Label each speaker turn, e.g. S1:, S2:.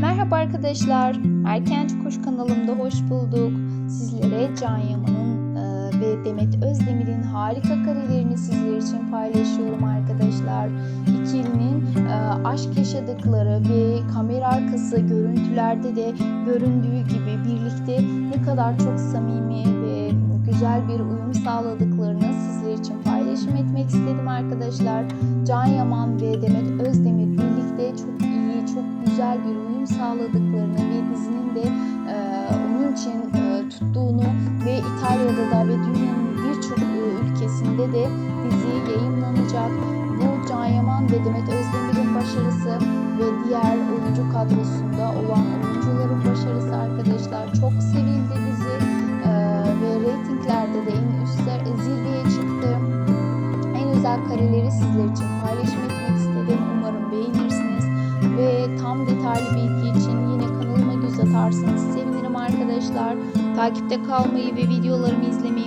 S1: Merhaba arkadaşlar, Erkenci Kuş kanalımda hoş bulduk. Sizlere Can Yaman'ın e, ve Demet Özdemir'in harika karelerini sizler için paylaşıyorum arkadaşlar. İkilinin e, aşk yaşadıkları ve kamera arkası görüntülerde de göründüğü gibi birlikte ne kadar çok samimi ve güzel bir uyum sağladıklarını sizler için paylaşım etmek istedim arkadaşlar. Can Yaman ve Demet Özdemir güzel bir uyum sağladıklarını ve dizinin de e, onun için e, tuttuğunu ve İtalya'da da ve dünyanın birçok e, ülkesinde de dizi yayınlanacak. Bu Can Yaman ve Demet Özdemir'in başarısı ve diğer oyuncu kadrosunda olan oyuncuların başarısı arkadaşlar. Çok sevildi dizi e, ve reytinglerde de en üstler zirveye çıktı. En özel kareleri sizler için paylaşım Tam detaylı bilgi için yine kanalıma göz atarsanız sevinirim arkadaşlar. Takipte kalmayı ve videolarımı izlemeyi.